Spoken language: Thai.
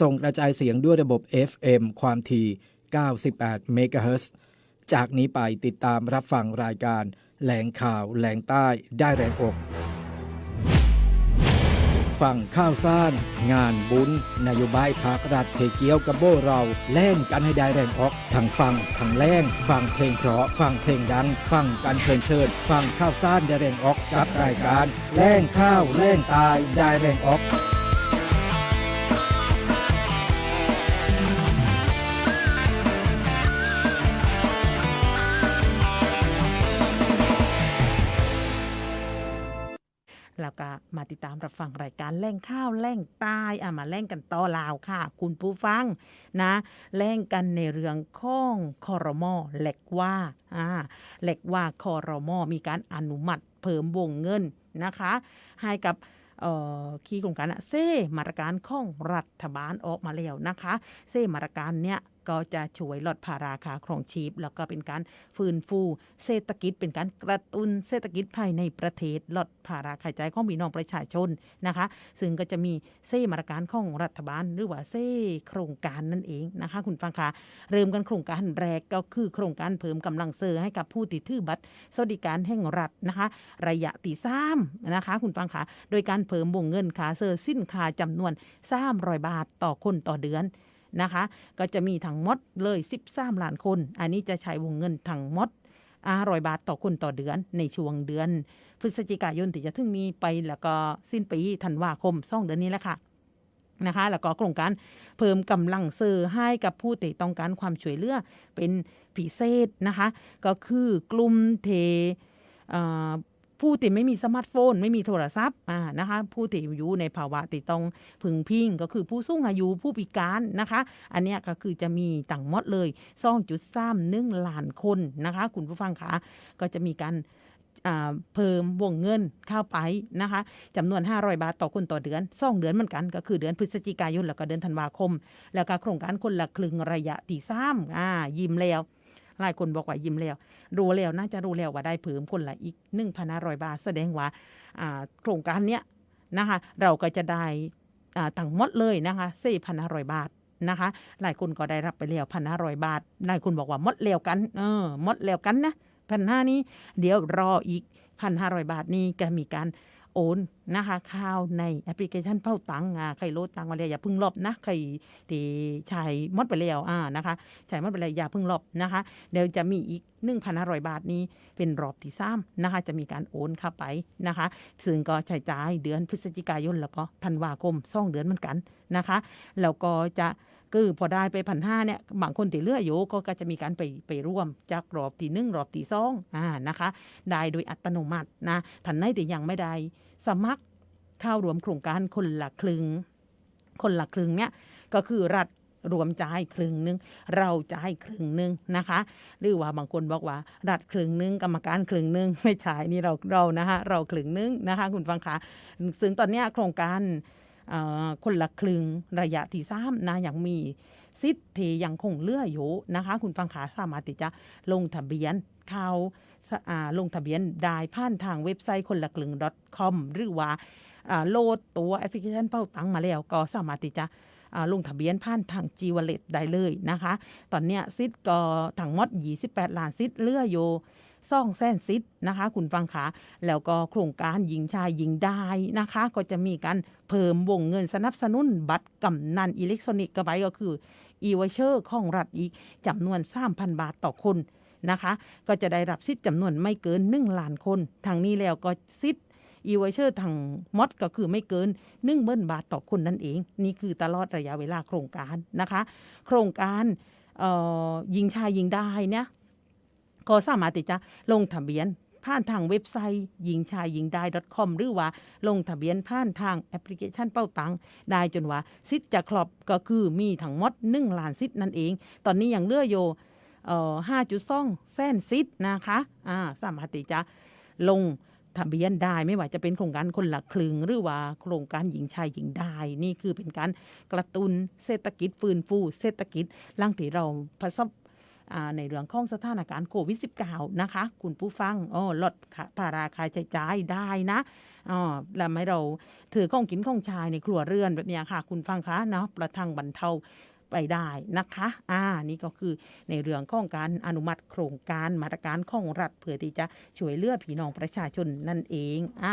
ส่งกระจายเสียงด้วยระบบ FM ความถี่98เมกะเฮิรตซ์จากนี้ไปติดตามรับฟังรายการแหล่งข่าวแหล่งใต้ได้แรงอกฟังข้าวซ่าน งานบุญ นโยบายภาครัฐเทเกียวกับโบเราแล่งกันให้ได้แรงออกทั้งฟังทั้งแล่งฟังเพลงเพราะฟังเพลงดัง ฟังกันเพลินเชิญฟังข้าวซ่านได้แรงออกกับรายการแล่งข้าวแล่งตายได้แรงออก แล้วก็มาติดตามรับฟังรายการแล่งข้าวแล่งใต้อะมาแล่งกันต่อลาวค่ะ คุณผู้ฟังนะแล่งกันในเรื่องข้องคอรมอแหลกว่าอ่าแหลกว่าคอรมอมีการอนุมัติเพิ่มวงเงินนะคะ ให้กับคีย์โครงการเซ่มาตรการของรัฐบาลออกมาแล้วนะคะ เซ่มาตรการเนี้ย ก็จะช่วยลดภาราคาครองชีพ แล้วก็เป็นการฟื้นฟู เศรษฐกิจเป็นการกระตุ้นเศรษฐกิจภายในประเทศลดภาระค่าใช้จ่ายของพี่น้องประชาชนนะคะ ซึ่งก็จะมีเซ่มาตรการของรัฐบาล หรือว่าเซ่โครงการนั่นเองนะคะ คุณฟังคะเริ่มกันโครงการแรกก็คือโครงการเพิ่มกำลังเซอร์ให้กับผู้ติดถือบัตรสวัสดิการแห่งรัฐนะคะ ระยะตีซ้ำนะคะ คุณฟังคะโดยการเพิ่มวงเงินค่าเซอร์สินค้าจำนวน300บาทต่อคนต่อเดือน นะคะ ก็จะมีทั้งหมดเลย 13 ล้านคน อันนี้จะใช้วงเงินทั้งหมด500บาทต่อคนต่อเดือนในช่วงเดือน พฤศจิกายนที่จะถึงนี้ไปแล้วก็สิ้นปีธันวาคมซ่องเดือนนี้แหละค่ะนะคะแล้วก็โครงการเพิ่มกำลังซื้อให้กับผู้ที่ต้องการความช่วยเหลือเป็นพิเศษนะคะ ก็คือกลุ่มเทเอ่อ ผู้ที่ไม่มีสมาร์ทโฟน ไม่มีโทรศัพท์อ่านะคะผู้ที่อยู่ในภาวะที่ต้องพึงพิงก็คือผู้สูงอายุผู้พิการนะคะ อันนี้ก็คือจะมีต่างมดเลย2.3ล้านคนนะคะ คุณผู้ฟังคะก็จะมีการเพิ่มวงเงินเข้าไปนะคะจำนวน 500 บาทต่อคนต่อเดือนสองเดือนเหมือนกัน ก็คือเดือนพฤศจิกายนแล้วก็เดือนธันวาคม แล้วก็โครงการคนละครึ่งระยะที่สามอ่ายิ้มแล้ว หลายคนบอกว่ายิ้มแล้ว รู้แล้วน่าจะรู้แล้วว่าได้เพิ่มคนละอีก1,500บาทแสดงว่าโครงการเนี้ยนะคะเราก็จะได้อ่าทั้งหมดเลยนะคะ4,500บาทนะคะ หลายคนก็ได้รับไปแล้ว1,500บาท หลายคนบอกว่าหมดแล้วกันเออหมดแล้วกันนะพันห้านี้เดี๋ยวรออีก1,500บาทนี้ก็มีการ โอนนะคะข้าวในแอปพลิเคชันเป้าตังอ่าใครโลดตังมาแล้วอย่าพึ่งลบนะใครที่ใช้หมดไปแล้วอ่านะคะใช้หมดไปแล้วอย่าพึ่งลบนะคะเดี๋ยวจะมีอีก1,500 บาทนี้เป็นรอบที่สามนะคะจะมีการโอนเข้าไปนะคะซึ่งก็ใช้จ่ายเดือนพฤศจิกายนแล้วก็ธันวาคมสองเดือนเหมือนกันนะคะแล้วก็จะ คือพอได้ไปพันห้าเนี่ยบางคนติเลืออยู่ก็ก็จะมีการไปไปร่วมจากรอบที่หนึ่งรอบที่สองอ่านะคะได้โดยอัตโนมัตินะทันในแต่ยังไม่ได้สมัครเข้ารวมโครงการคนละครึ่งคนละครึ่งเนี่ยก็คือรัฐรวมจ่ายครึ่งหนึง เราจ่ายครึ่งหนึงนะคะ หรือว่าบางคนบอกว่า รัฐครึ่งหนึงกรรมการครึ่งหนึงไม่ใช่นี่เราเรานะคะเราครึ่งหนึงนะคะ คุณฟังคะซึ่งตอนนี้โครงการ คนละครึ่งระยะที่สามนะยังมีสิทธิ์ที่ยังคงเลืออยู่นะคะ คุณฟังขาสามารถที่จะลงทะเบียนเข้าสะอ่าลงทะเบียนได้ผ่านทางเว็บไซต์คนละครึ่ง .com หรือว่าโหลดตัวแอปพลิเคชันเป้าตังมาแล้วก็สามารถที่จะอ่าลงทะเบียนผ่านทาง g w a l l e t ได้เลยนะคะ ตอนนี้ซิทก็ทั้งหมด28 ล้านซิทเลืออยู่ ซ่องแสนซิทธิ์นะคะ คุณฟังขาแล้วก็โครงการหญิงชายหญิงได้นะคะ ก็จะมีการเพิ่มวงเงินสนับสนุนบัตรกำนันอิเล็กทรอนิกส์กระไปก็คือ e v o u c h e r ของรัฐอีกจำนวน3,000 บาทต่อคนนะคะ ก็จะได้รับสิทธิ์จำนวนไม่เกิน1ล้านคนทางนี้แล้วก็สิทธิ์อีไวเชอร์ทางมอดก็คือไม่เกิน1นึ่งเบิ้บาทต่อคนนั่นเอง นี่คือตลอดระยะเวลาโครงการนะคะ โครงการเอ่อยิงชายยิงได้เนี่ย ก็สามารถที่จะลงทะเบียนผ่านทางเว็บไซต์ยิงชายยิงได้ .com หรือว่าลงทะเบียนผ่านทางแอปพลิเคชันเป้าตังได้จนว่าสิทธิ์จะครอบก็คือมีทั้งหมด1ล้านสิทธิ์นั่นเอง ตอนนี้ยังเลืออยู่เอ่อห้าจุดสองแสนซิทนะคะอ่าสามารถที่จะลงทะเบียนได้ไม่ว่าจะเป็นโครงการคนละครึ่งหรือว่าโครงการหญิงชายหญิงได้ นี่คือเป็นการกระตุนเศรษฐกิจฟื้นฟูเศรษฐกิจหลังที่เราประสบ ในเรื่องของสถานการณ์โควิด -19 นะคะ คุณผู้ฟังอ๋อลดค่าภาราคาใช้จ่ายได้นะอ๋อแล้วไม่เราถือของกินของชายในครัวเรือนแบบนี้ค่ะ คุณฟังคะเนาะประทังบรรเทาไปได้นะคะ อ่า นี่ก็คือในเรื่องของการอนุมัติโครงการมาตรการของรัฐเพื่อที่จะช่วยเหลือพี่น้องประชาชนนั่นเอง อ่า